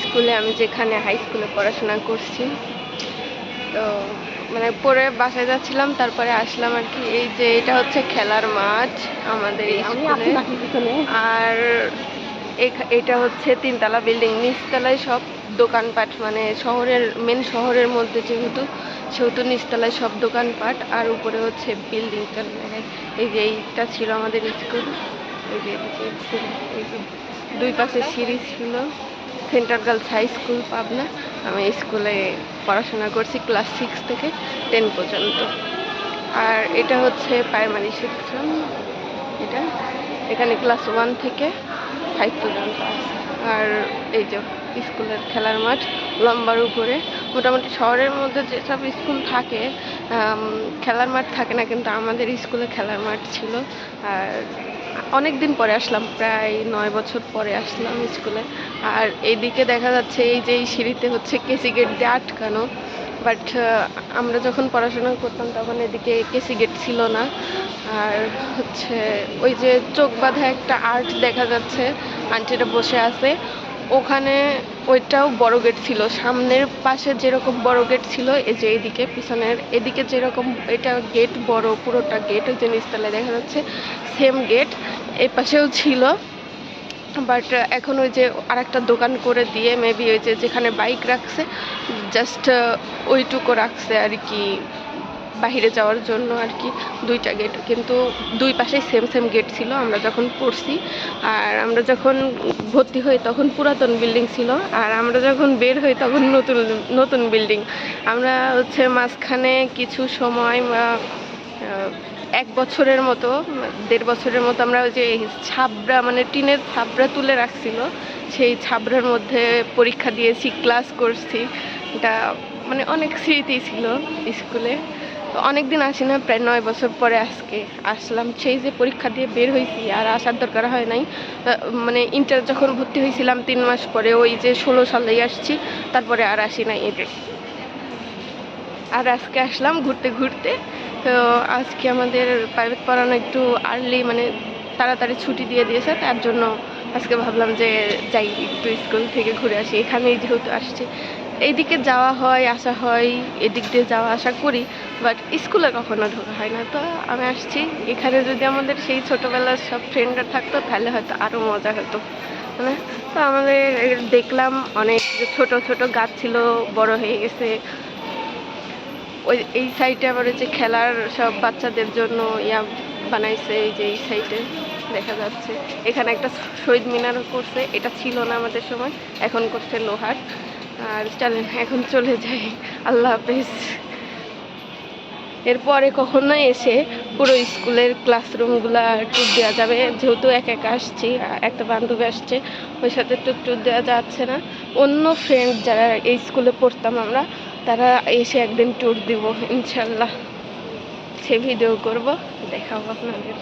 স্কুলে আমি যেখানে হাই স্কুলে পড়াশোনা করছি তো মানে পরে বাসায় যাচ্ছিলাম তারপরে আসলাম আর কি এই যে এটা হচ্ছে খেলার মাঠ আমাদের স্কুলে। আর এটা হচ্ছে তিনতলা বিল্ডিং নিচতলায় সব দোকানপাট মানে শহরের মেন শহরের মধ্যে যেহেতু সেহেতু নিচতলায় সব দোকানপাট আর উপরে হচ্ছে বিল্ডিংটা এই যে এইটা ছিল আমাদের স্কুল এই যে দুই পাশে সিঁড়ি ছিল। Central girls high school, Pabna. আমি স্কুলে পড়াশোনা করছি ক্লাস সিক্স থেকে টেন পর্যন্ত। আর এটা হচ্ছে প্রাইমারি সেকশন এটা এখানে ক্লাস ওয়ান থেকে ফাইভ পর্যন্ত আছে। আর এই যে স্কুলের খেলার মাঠ লম্বার উপরে, মোটামুটি শহরের মধ্যে যেসব স্কুল থাকে খেলার মাঠ থাকে না, কিন্তু আমাদের স্কুলে খেলার মাঠ ছিল। আর অনেক দিন পরে আসলাম, প্রায় নয় বছর পরে আসলাম স্কুলে। আর এইদিকে দেখা যাচ্ছে এই যে এই সিঁড়িতে হচ্ছে কেসি গেট দিয়ে আটকানো। বাট আমরা যখন পড়াশোনা করতাম তখন এদিকে কেসি গেট ছিল না। আর হচ্ছে ওই যে চোখ বাঁধা একটা আর্ট দেখা যাচ্ছে, আন্টিটা বসে আছে। ওখানে ওইটাও বড় গেট ছিল। সামনের পাশে যেরকম বড় গেট ছিল, এই যে এইদিকে পিছনের এদিকে যেরকম এটা গেট বড় পুরোটা গেট, ওই যে নিচতলায় দেখা যাচ্ছে সেম গেট এই পাশেও ছিল বাট এখন ওই যে আরেকটা দোকান করে দিয়ে মেবি ওই যে যেখানে বাইক রাখছে জাস্ট ওইটুকু রাখছে আর কি বাইরে যাওয়ার জন্য আর কি, দুইটা গেট কিন্তু দুই পাশেই সেম সেম গেট ছিল, আমরা যখন পড়ছি, আর আমরা যখন ভর্তি হই তখন পুরাতন বিল্ডিং ছিল, আর আমরা যখন বের হই তখন নতুন নতুন বিল্ডিং আমরা হচ্ছে মাঝখানে কিছু সময় এক বছরের মতো, দেড় বছরের মতো আমরা ওই যে ছাবড়া মানে টিনের ছাবড়া তুলে রাখছিল। সেই ছাবড়ার মধ্যে পরীক্ষা দিয়েছি, ক্লাস করছি। এটা মানে অনেক স্মৃতি ছিল স্কুলে। তো অনেক দিন আসি না, প্রায় নয় বছর পরে আজকে আসলাম। সেই যে পরীক্ষা দিয়ে বের হয়েছি, আর আসার দরকার হয় নাই। মানে ইন্টার যখন ভর্তি হয়েছিলাম তিন মাস পরে, ওই যে ষোলো সালেই আসছি, তারপরে আর আসি নাই এতে আর আজকে আসলাম ঘুরতে ঘুরতে তো আজকে আমাদের প্রাইভেট পড়ানো একটু আর্লি মানে তাড়াতাড়ি ছুটি দিয়ে দিয়েছে, তার জন্য আজকে ভাবলাম যে যাই একটু স্কুল থেকে ঘুরে আসি। এখানেই যেহেতু আসছি, এইদিকে যাওয়া হয়, আসা হয়, এদিক দিয়ে যাওয়া আসা করি বাট স্কুলে কখনো ঢোকা হয় না। তো আমি আসছি, এখানে যদি আমাদের সেই ছোটোবেলার সব ফ্রেন্ডরা থাকতো, তাহলে হয়তো আরও মজা হতো মানে তো আমাদের দেখলাম অনেক ছোট ছোট গাছ ছিল, বড় হয়ে গেছে ওই, এই সাইডে আবার যে খেলার সব বাচ্চাদের জন্য ইয়া বানাইছে, এই যে এই সাইডে দেখা যাচ্ছে। এখানে একটা শহীদ মিনারও করছে, এটা ছিল না আমাদের সময়, এখন করছে লোহার। আর চলেন এখন চলে যাই। আল্লাহ হাফেজ। এরপরে কখনো এসে পুরো স্কুলের ক্লাসরুমগুলো ট্যুর দেওয়া যাবে। যেহেতু এক একা আসছি, একটা বান্ধবী আসছে ওই সাথে ট্যুর ট্যুর দেওয়া যাচ্ছে না। অন্য ফ্রেন্ড যারা এই স্কুলে পড়তাম আমরা তারা এসে একদিন ট্যুর দিব ইনশাল্লাহ। সে ভিডিও করব দেখাবো আপনাদের।